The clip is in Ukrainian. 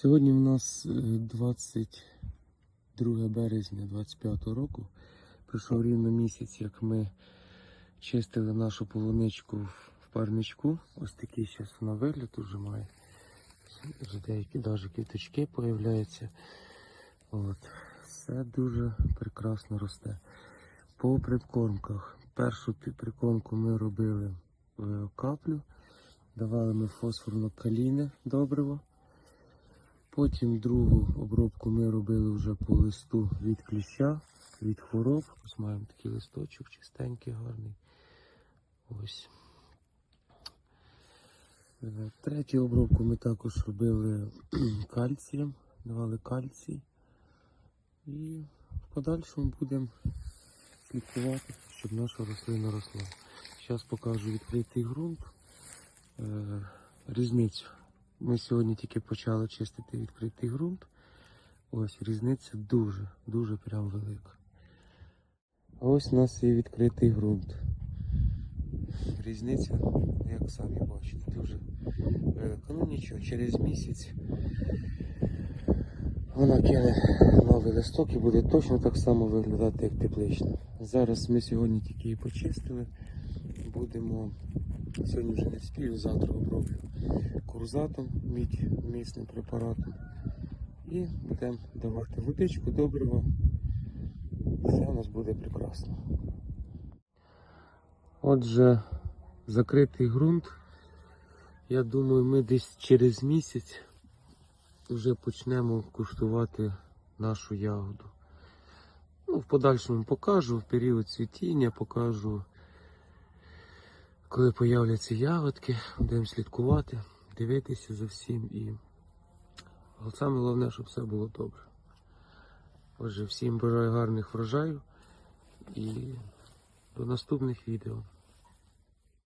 Сьогодні в нас е, 22 березня 25 року. Пройшов рівно місяць, як ми чистили нашу полуничку в парничку. Ось такий зараз вона вигляд вже має. Вже деякі навіть квіточки появляються. От. Все дуже прекрасно росте. По прикормках. Першу прикормку ми робили е, каплю, давали ми фосфорно-калійне добриво. Потім другу обробку ми робили вже по листу від кліща, від хвороб. Ось маємо такий листочок чистенький, гарний. Ось. Е, Третю обробку ми також робили кальцієм, давали кальцій. І в подальшому будемо слідкувати, щоб наша рослина росла. Зараз покажу відкритий ґрунт. Е, різницю. Ми сьогодні тільки почали чистити відкритий ґрунт. Ось різниця дуже, дуже прям велика. Ось у нас і відкритий ґрунт. Різниця, як самі бачите, дуже велика. Ну нічого, через місяць вона кине новий листок і буде точно так само виглядати, як теплична. Зараз ми сьогодні тільки її почистили. Будемо сьогодні вже не вспію, завтра оброблю курзатом, мідь міцним препаратом. І будемо давати водичку, добриво. Все у нас буде прекрасно. Отже, закритий ґрунт. Я думаю, ми десь через місяць вже почнемо куштувати нашу ягоду. Ну, в подальшому покажу в період цвітіння, покажу, коли появляться ягодки, будемо слідкувати, дивитися за всім і саме головне, щоб все було добре. Отже, всім бажаю гарних врожаїв і до наступних відео.